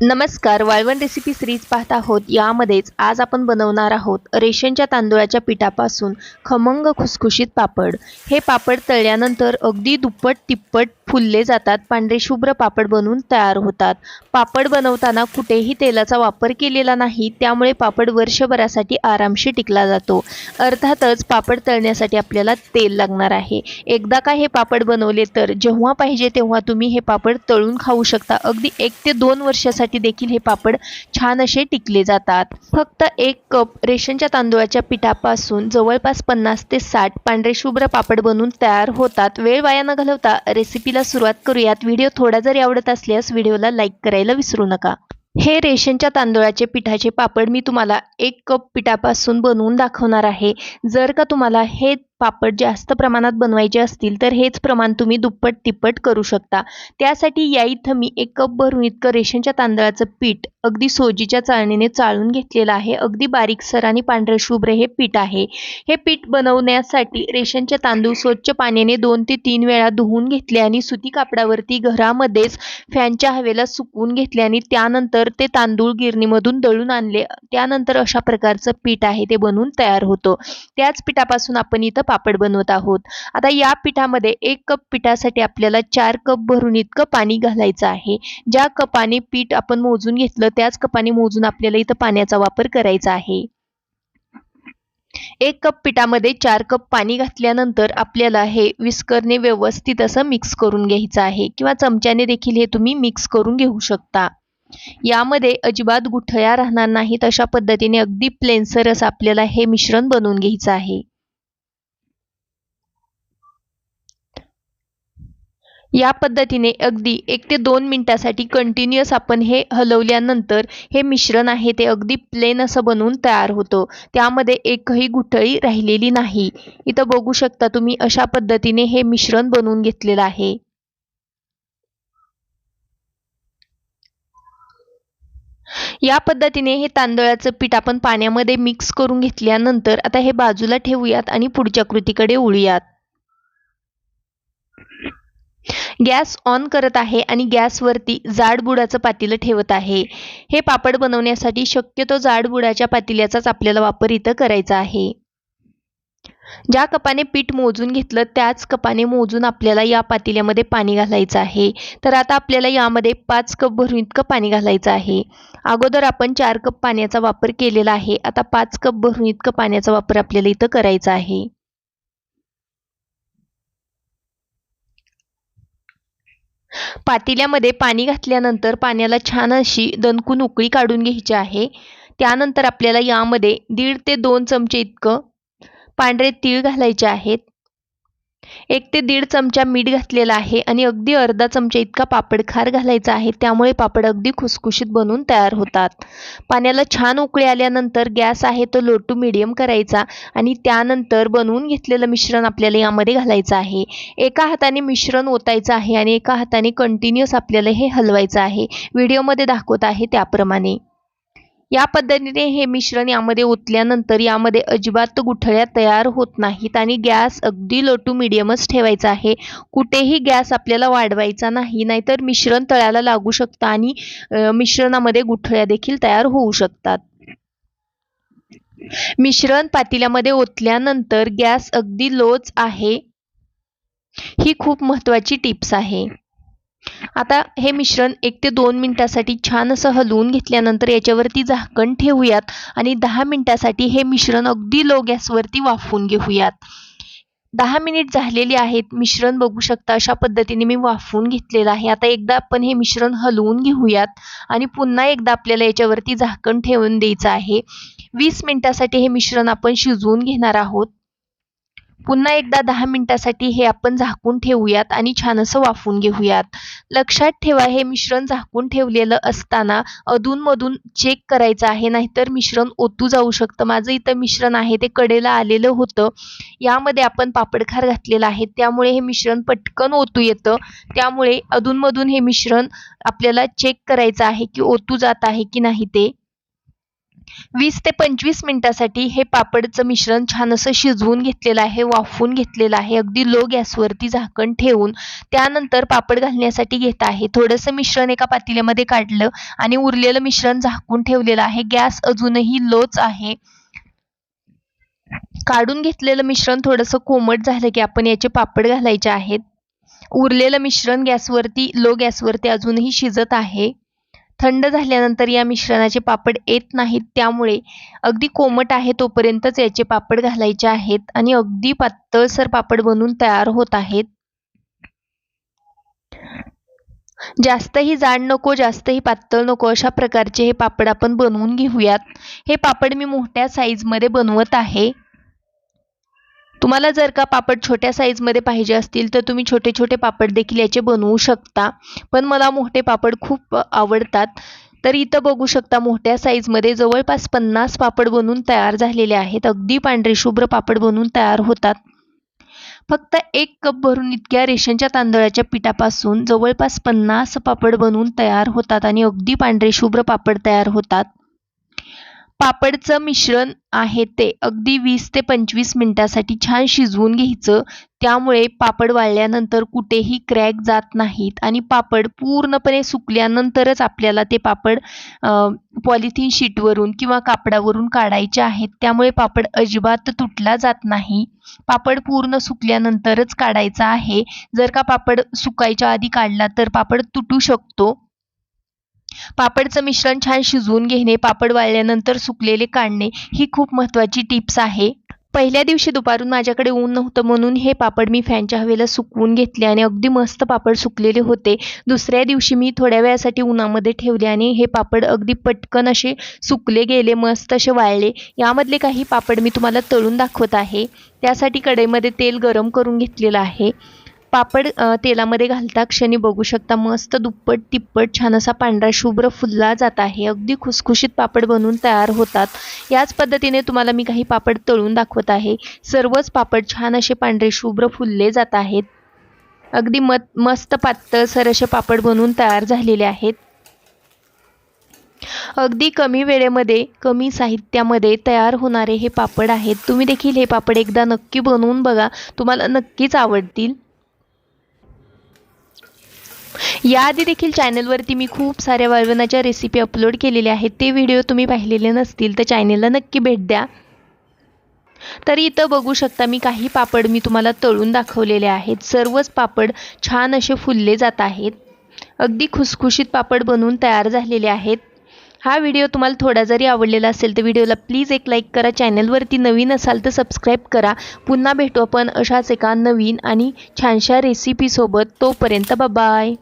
नमस्कार वाळवण recipe series पाहत आहोत. यामध्येच आज आपण बनवणार आहोत रेशनच्या तांदूळाच्या पिठापासून खमंग खुसखुशीत पापड. हे पापड तळल्यानंतर अगदी दुप्पट तिप्पट फुलले जातात. पांढरे शुभ्र पापड बनून तयार होतात. पापड बनवताना कुठेही तेलाचा वापर केलेला नाही त्यामुळे पापड वर्षभरासाठी आरामशी टिकला जातो. अर्थातच पापड तळण्यासाठी आपल्याला तेल लागणार आहे. एकदा का हे पापड बनवले तर जेव्हा पाहिजे तेव्हा तुम्ही हे पापड तळून खाऊ शकता. अगदी एक ते दोन वर्षासाठी देखील हे पापड छान असे टिकले जातात. फक्त एक कप रेशनच्या तांदूळाच्या पिठापासून जवळपास पन्नास ते साठ पांढरे शुभ्र पापड बनून तयार होतात. वेळ वाया न घालवता रेसिपीला सुरुवात करूयात. व्हिडिओ थोडा जरी आवडत असल्यास व्हिडिओला लाईक करायला विसरू नका. हे रेशनच्या तांदुळाचे पिठाचे पापड मी तुम्हाला एक कप पिठापासून बनवून दाखवणार आहे. जर का तुम्हाला हे पापड जास्त प्रमाणात बनवायचे असतील तर हेच प्रमाण तुम्ही दुप्पट तिप्पट करू शकता. त्यासाठी या इथं मी एक कप भरून इतकं रेशनच्या तांदळाचं पीठ अगदी सोजीच्या चाळणीने चाळून घेतलेलं आहे. अगदी बारीकसर आणि पांढरे शुभ्र हे पीठ आहे. हे पीठ बनवण्यासाठी रेशनचे तांदूळ स्वच्छ पाण्याने दोन ते तीन वेळा धुवून घेतले आणि सुती कापडावरती घरामध्येच फॅनच्या हवेला सुकवून घेतले आणि त्यानंतर ते तांदूळ गिरणीमधून दळून आणले. त्यानंतर अशा प्रकारचं पीठ आहे ते बनवून तयार होतं. त्याच पिठापासून आपण इथं पापड बनवत आहोत. आता या पिठामध्ये एक कप पिठासाठी आपल्याला चार कप भरून इतकं पाणी घालायचं आहे. ज्या कपाने पीठ आपण मोजून घेतलं त्याच कपाने मोजून आपल्याला इथं पाण्याचा वापर करायचा आहे. एक कप पिठामध्ये चार कप पाणी घातल्यानंतर आपल्याला हे विस्करने व्यवस्थित असं मिक्स करून घ्यायचं आहे किंवा चमच्याने देखील हे तुम्ही मिक्स करून घेऊ शकता. यामध्ये अजिबात गुठळ्या राहणार नाहीत. अशा पद्धतीने अगदी प्लेन्सर असं आपल्याला हे मिश्रण बनवून घ्यायचं आहे. या पद्धतीने अगदी एक ते दोन मिनटासाठी कंटिन्युअस आपण हे हलवल्यानंतर हे मिश्रण आहे ते अगदी प्लेन असं बनवून तयार होतं. त्यामध्ये एकही गुठळी राहिलेली नाही. इथं बघू शकता तुम्ही अशा पद्धतीने हे मिश्रण बनवून घेतलेलं आहे. या पद्धतीने हे तांदळाचं पीठ आपण पाण्यामध्ये मिक्स करून घेतल्यानंतर आता हे बाजूला ठेवूयात आणि पुढच्या कृतीकडे उळूयात गॅस ऑन करत आहे आणि गॅसवरती जाडबुडाचं पातेलं ठेवत आहे. हे पापड बनवण्यासाठी शक्यतो जाडबुडाच्या पातेल्याचाच आपल्याला वापर इथं करायचा आहे. ज्या कपाने पीठ मोजून घेतलं त्याच कपाने मोजून आपल्याला या पातेल्यामध्ये पाणी घालायचं आहे. तर आता आपल्याला यामध्ये पाच कप भरून इतकं पाणी घालायचं आहे. अगोदर आपण चार कप पाण्याचा वापर केलेला आहे. आता पाच कप भरून इतकं पाण्याचा वापर आपल्याला इथं करायचा आहे. पातेल्यामध्ये पाणी घातल्यानंतर पाण्याला छान अशी दणकून उकळी काढून घ्यायची आहे. त्यानंतर आपल्याला यामध्ये दीड ते दोन चमचे इतकं पांढरे तीळ घालायचे आहेत. एक ते दीड चमचा मीठ घातलेला आहे आणि अगदी अर्धा चमचा इतका पापड खार घालायचा आहे. त्यामुळे पापड अगदी खुसखुशीत बनून तयार होतात. पाण्याला छान उकळी आल्यानंतर गॅस आहे तो लो टू मिडियम करायचा आणि त्यानंतर बनवून घेतलेलं मिश्रण आपल्याला यामध्ये घालायचं आहे. एका हाताने मिश्रण ओतायचं आहे आणि एका हाताने कंटिन्युअस आपल्याला हे हलवायचं आहे. व्हिडिओमध्ये दाखवत आहे त्याप्रमाणे. या पद्धतीने हे मिश्रण यामध्ये ओतल्यानंतर यामध्ये अजिबात गुठळ्या तयार होत नाहीत आणि गॅस अगदी लो टू मिडियमच ठेवायचा आहे. कुठेही गॅस आपल्याला वाढवायचा नाही नाहीतर मिश्रण तळ्याला लागू शकतं आणि मिश्रणामध्ये गुठळ्या देखील तयार होऊ शकतात. मिश्रण पातेल्यामध्ये ओतल्यानंतर गॅस अगदी लोच आहे. ही खूप महत्त्वाची टिप्स आहे. आता हे मिश्रण एक ते दोन मिनटासाठी छान असं हलवून घेतल्यानंतर याच्यावरती झाकण ठेवूयात आणि दहा मिनटासाठी हे मिश्रण अगदी लो गॅसवरती वाफवून घेऊयात. दहा मिनिट झालेली आहेत. मिश्रण बघू शकता अशा पद्धतीने मी वाफवून घेतलेलं आहे. आता एकदा आपण हे मिश्रण हलवून घेऊयात आणि पुन्हा एकदा आपल्याला याच्यावरती झाकण ठेवून द्यायचं आहे. वीस मिनिटासाठी हे मिश्रण आपण शिजवून घेणार आहोत. पुन्हा एकदा दहा मिनिटासाठी हे आपण झाकून ठेवूयात आणि छान असं वाफून घेऊयात. लक्षात ठेवा हे मिश्रण झाकून ठेवलेलं असताना अधूनमधून चेक करायचं आहे नाहीतर मिश्रण ओतू जाऊ शकतं. माझं इथं मिश्रण आहे ते कडेला आलेलं होतं. यामध्ये आपण पापडखार घातलेलं आहे त्यामुळे हे मिश्रण पटकन ओतू येतं. त्यामुळे अधूनमधून हे मिश्रण आपल्याला चेक करायचं आहे की ओतू जात आहे की नाही ते. वीस ते पंचवीस मिनिटासाठी हे पापडचं मिश्रण छान असं शिजवून घेतलेलं आहे वाफवून घेतलेलं आहे. अगदी लो गॅसवरती झाकण ठेवून त्यानंतर पापड घालण्यासाठी घेत आहे. थोडंसं मिश्रण एका पातेल्यामध्ये काढलं आणि उरलेलं मिश्रण झाकून ठेवलेलं आहे. गॅस अजूनही लोच आहे. काढून घेतलेलं मिश्रण थोडंसं कोमट झालं की आपण याचे पापड घालायचे आहेत. उरलेलं मिश्रण गॅसवरती लो गॅसवरती अजूनही शिजत आहे. थंड झाल्यानंतर या मिश्रणाचे पापड येत नाहीत. त्यामुळे अगदी कोमट आहे तोपर्यंतच याचे पापड घालायचे आहेत आणि अगदी पातळसर पापड बनून तयार होत आहेत. जास्तही जाड नको जास्तही पातळ नको अशा प्रकारचे हे पापड आपण बनवून घेऊयात. हे पापड मी मोठ्या साईजमध्ये बनवत आहे. तुम्हाला जर का पापड छोट्या साईजमध्ये पाहिजे असतील तर तुम्ही छोटे छोटे पापड देखील याचे बनवू शकता. पण मला मोठे पापड खूप आवडतात. तर इथं बघू शकता मोठ्या साईजमध्ये जवळपास पन्नास पापड बनून तयार झालेले आहेत. अगदी पांढरे शुभ्र पापड बनून तयार होतात. फक्त एक कप भरून इतक्या रेशनच्या तांदळाच्या पिठापासून जवळपास पन्नास पापड बनवून तयार होतात आणि अगदी पांढरे शुभ्र पापड तयार होतात. पापडचं मिश्रण आहे ते. अगदी वीस ते पंचवीस मिनटासाठी छान शिजवून घ्यायचं. त्यामुळे पापड वाळल्यानंतर कुठेही क्रॅक जात नाहीत आणि पापड पूर्णपणे सुकल्यानंतरच आपल्याला ते पापड पॉलिथिन शीटवरून किंवा कापडावरून काढायचे आहेत. त्यामुळे पापड अजिबात तुटला जात नाही. पापड पूर्ण सुकल्यानंतरच काढायचा आहे. जर का पापड सुकायच्या आधी काढला तर पापड तुटू शकतो. पापडचं मिश्रण छान शिजवून घेणे पापड वाळल्यानंतर सुकलेले काढणे ही खूप महत्त्वाची टिप्स आहे. पहिल्या दिवशी दुपारून माझ्याकडे ऊन नव्हतं म्हणून हे पापड मी फॅनच्या हवेला सुकवून घेतले आणि अगदी मस्त पापड सुकलेले होते. दुसऱ्या दिवशी मी थोड्या वेळासाठी उन्हामध्ये ठेवले आणि हे पापड अगदी पटकन असे सुकले गेले मस्त असे वाळले. यामधले काही पापड मी तुम्हाला तळून दाखवत आहे. त्यासाठी कढईमध्ये तेल गरम करून घेतलेलं आहे. पापड तेलामध्ये घालता क्षणी बघू शकता. मस्त दुप्पट तिप्पट छान असा पांढरा शुभ्र फुलला जात आहे. अगदी खुसखुशीत पापड बनवून तयार होतात. याच पद्धतीने तुम्हाला मी काही पापड तळून दाखवत आहे. सर्वच पापड छान असे पांढरे शुभ्र फुलले जात आहेत. अगदी मत मस्त पातळसर असे पापड बनवून तयार झालेले आहेत. अगदी कमी वेळेमध्ये कमी साहित्यामध्ये तयार होणारे हे पापड आहेत. तुम्ही देखील हे पापड एकदा नक्की बनवून बघा. तुम्हाला नक्कीच आवडतील. याआधी देखील चॅनलवरती मी खूप साऱ्या वाळवणाच्या रेसिपी अपलोड केलेल्या आहेत. ते व्हिडिओ तुम्ही पाहिलेले नसतील तर चॅनेलला नक्की भेट द्या. तरी इथं बघू शकता मी काही पापड मी तुम्हाला तळून दाखवलेले आहेत. सर्वच पापड छान असे फुलले जात आहेत. अगदी खुसखुशीत पापड बनवून तयार झालेले आहेत. हा व्हिडिओ तुम्हाला थोडा जरी आवडलेला असेल तर व्हिडिओला प्लीज एक लाईक करा. चॅनलवरती नवीन असाल तर सबस्क्राईब करा. पुन्हा भेटू आपण अशाच एका नवीन आणि छानशा रेसिपीसोबत तोपर्यंत बाय